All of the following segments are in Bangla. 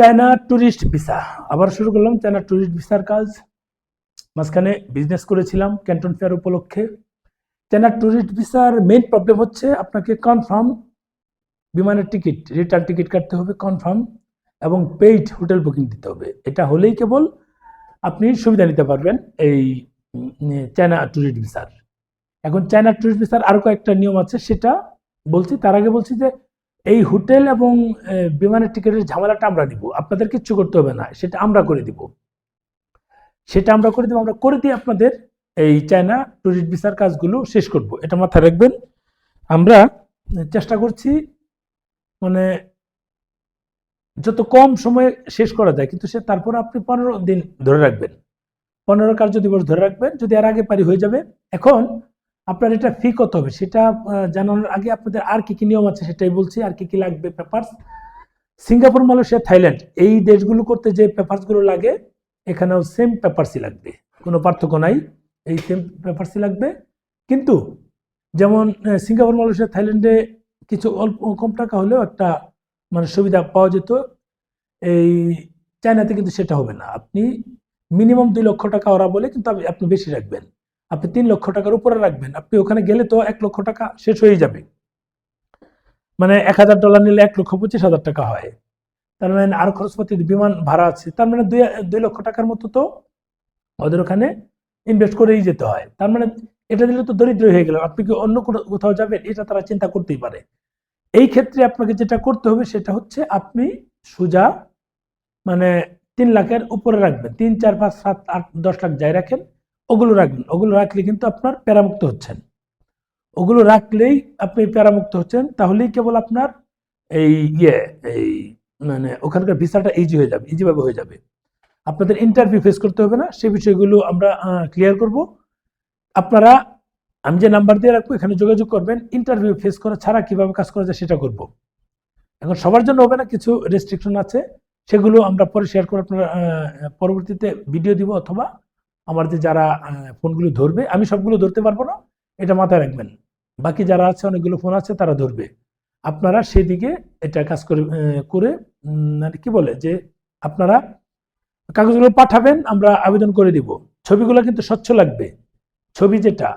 চায়না ট্যুরিস্ট ভিসা আবার শুরু করলাম চায়না ট্যুরিস্ট ভিসার কাজ। মাঝখানে বিজনেস করেছিলাম ক্যান্টন ফেয়ার উপলক্ষে। চায়না ট্যুরিস্ট ভিসার মেইন প্রবলেম হচ্ছে আপনাকে কনফার্ম বিমানের টিকিট রিটার্ন টিকিট কাটতে হবে কনফার্ম এবং পেইড হোটেল বুকিং দিতে হবে। এটা হলেই কেবল আপনি সুবিধা নিতে পারবেন এই চায়না ট্যুরিস্ট ভিসার এখন চায়না ট্যুরিস্ট ভিসার আরও কয়েকটা নিয়ম আছে, সেটা বলছি। তার আগে বলছি যে এই হোটেল এবং বিমানের টিকিটের ঝামেলাটা আমরা নিব। আপনাদের কিচ্ছু করতে হবে না, সেটা আমরা করে দিব। সেটা আমরা করে দিব, আমরা করে দিয়ে আপনাদের এই চায়না ট্যুরিস্ট ভিসার কাজগুলো শেষ করব। এটা মাথায় রাখবেন। আমরা চেষ্টা করছি মানে যত কম সময়ে শেষ করা যায়, কিন্তু সে, তারপর আপনি পনেরো দিন ধরে রাখবেন। পনেরো কার্য দিবস ধরে রাখবেন, যদি আর আগে পারি হয়ে যাবে। এখন আপনার এটা ফি কত হবে? সেটা জানানোর আগে আপনাদের আর কি কি নিয়ম আছে সেটাই বলছি। আর কি কি লাগবে পেপার্স সিঙ্গাপুর, মালয়েশিয়া, থাইল্যান্ড, এই দেশগুলো করতে যে পেপারসগুলো লাগে, এখানেও সেম পেপারসই লাগবে। কোনো পার্থক্য নাই, এই সেম পেপারসই লাগবে। কিন্তু, যেমন সিঙ্গাপুর, মালয়েশিয়া, থাইল্যান্ডে কিছু অল্প, কম টাকা হলেও একটা মানে সুবিধা পাওয়া যেত। এই চায়নাতে কিন্তু সেটা হবে না। আপনি মিনিমাম দুই লক্ষ টাকা ওরা বলে কিন্তু আপনি- আপনি বেশি রাখবেন। আপনি তিন লক্ষ টাকার উপরে রাখবেন, আপনি ওখানে গেলে তো এক লক্ষ টাকা শেষ হয়ে যাবে। মানে এক হাজার ডলার নিলে এক লক্ষ পঁচিশ হাজার টাকা হয়। তার মানে আর খরচপাতি বিমান ভাড়া আছে, তার মানে দুই দুই লক্ষ টাকার মতো তো ওদের ওখানে ইনভেস্ট করেই যেতে হয়। তার মানে এটা দিলে তো দরিদ্র হয়ে গেল, আপনি কি অন্য কোথাও যাবেন? এটা তারা চিন্তা করতেই পারে। এই ক্ষেত্রে আপনাকে যেটা করতে হবে সেটা হচ্ছে আপনি সোজা মানে তিন লাখের উপরে রাখবেন, তিন, চার, পাঁচ, সাত, আট, দশ লাখ যাই রাখেন। ওগুলো রাখবেন। ওগুলো রাখলে কিন্তু আপনার প্যারামুক্ত হচ্ছেন। ওগুলো রাখলেই আপনি প্যারামুক্ত হচ্ছেন, তাহলেই কেবল আপনার এই ইয়ে এই মানে ওখানকার ভিসাটা ইজি হয়ে যাবে ইজিভাবে হয়ে যাবে। আপনাদের ইন্টারভিউ ফেস করতে হবে না সেই বিষয়গুলো আমরা ক্লিয়ার করব। আপনারা, আমি যে নাম্বার দিয়ে রাখব, এখানে যোগাযোগ করবেন। ইন্টারভিউ ফেস করা ছাড়া কীভাবে কাজ করা যায় সেটা করব। এখন সবার জন্য হবে না, কিছু রেস্ট্রিকশন আছে। সেগুলো আমরা পরে শেয়ার করে আপনারা পরবর্তীতে ভিডিও দিব অথবা আমার যে যারা ফোনগুলো ধরবে, আমি সবগুলো ধরতে পারব না, এটা মাথায় রাখবেন। বাকি যারা আছে, অনেকগুলো ফোন আছে, তারা ধরবে। আপনারা সেদিকে এটা কাজ করে করে মানে কি বলে যে আপনারা কাগজগুলো পাঠাবেন, আমরা আবেদন করে দিব। ছবিগুলো কিন্তু স্বচ্ছ লাগবে। ছবি যেটা,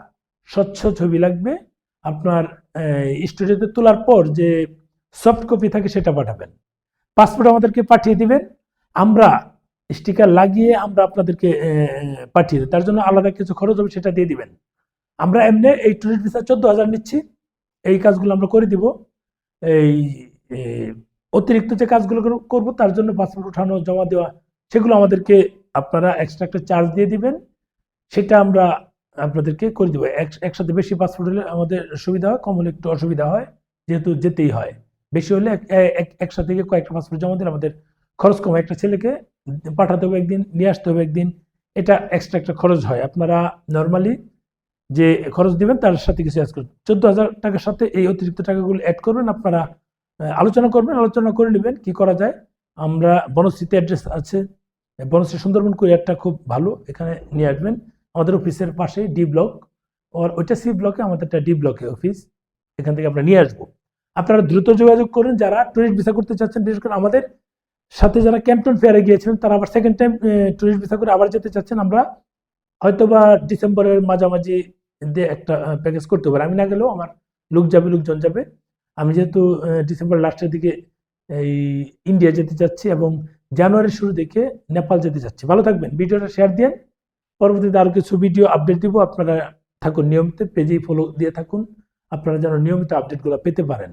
স্বচ্ছ ছবি লাগবে। আপনার স্টুডিওতে তোলার পর যে সফট কপি থাকে, সেটা পাঠাবেন। পাসপোর্ট আমাদেরকে পাঠিয়ে দিবেন। আমরা স্টিকার লাগিয়ে আমরা আপনাদেরকে পাঠিয়ে দিই। তার জন্য আলাদা কিছু খরচ হবে, সেটা দিয়ে দিবেন। আমরা এমনি এই টুরিস্ট ভিসা চোদ্দ হাজার নিচ্ছি। এই কাজগুলো আমরা করে দিব। এই অতিরিক্ত যে কাজগুলো কর- করব, তার জন্য পাসপোর্ট উঠানো, জমা দেওয়া, সেগুলো আমাদেরকে আপনারা এক্সট্রা একটা চার্জ দিয়ে দিবেন। সেটা আমরা আপনাদেরকে করে দেবো। এক- একসাথে বেশি পাসপোর্ট হলে আমাদের সুবিধা হয়, কম হলে একটু অসুবিধা হয়, যেহেতু যেতেই হয়। বেশি হলে এক- এক- একসাথে কয়েকটা পাসপোর্ট জমা দিলে আমাদের খরচ কম। একটা ছেলেকে পাঠাতে হবে একদিন, নিয়ে আসতে হবে একদিন। এটা এক্সট্রা একটা খরচ হয়। আপনারা নর্মালি যে খরচ দিবেন, তার সাথে কিছু অ্যাড করবেন। চোদ্দ হাজার টাকার সাথে এই অতিরিক্ত টাকাগুলো অ্যাড করবেন। আপনারা আলোচনা করবেন, আলোচনা করে নেবেন কি করা যায়। আমরা বনশ্রীতে অ্যাড্রেস আছে। বনশ্রী সুন্দরবন কুরিয়ারটা খুব ভালো। এখানে নিয়ে আসবেন। আমাদের অফিসের পাশেই ডি ব্লক আর ওইটা সি ব্লকে আমাদেরটা ডি ব্লকে অফিস এখান থেকে আমরা নিয়ে আসব। আপনারা দ্রুত যোগাযোগ করুন। যারা টুরিস্ট ভিসা করতে চাচ্ছেন, বিশেষ করে আমাদের সাথে যারা ক্যাম্পটন ফেয়ারে গিয়েছিলেন, তারা আবার সেকেন্ড টাইম টুরিস্ট ভিসা করে আবার যেতে চাচ্ছেন। আমরা হয়তো বা ডিসেম্বরের মাঝামাঝি দিয়ে একটা প্যাকেজ করতে পারি। আমি না গেলেও আমার লোক যাবে, লোকজন যাবে। আমি যেহেতু ডিসেম্বর লাস্টের দিকে এই ইন্ডিয়া যেতে চাচ্ছি এবং জানুয়ারির শুরু দিকে নেপাল যেতে চাচ্ছি। ভালো থাকবেন। ভিডিওটা শেয়ার দিয়ে পরবর্তীতে আরও কিছু ভিডিও আপডেট দিব। আপনারা থাকুন নিয়মিত, পেজেই ফলো দিয়ে থাকুন। আপনারা যেন নিয়মিত আপডেটগুলো পেতে পারেন।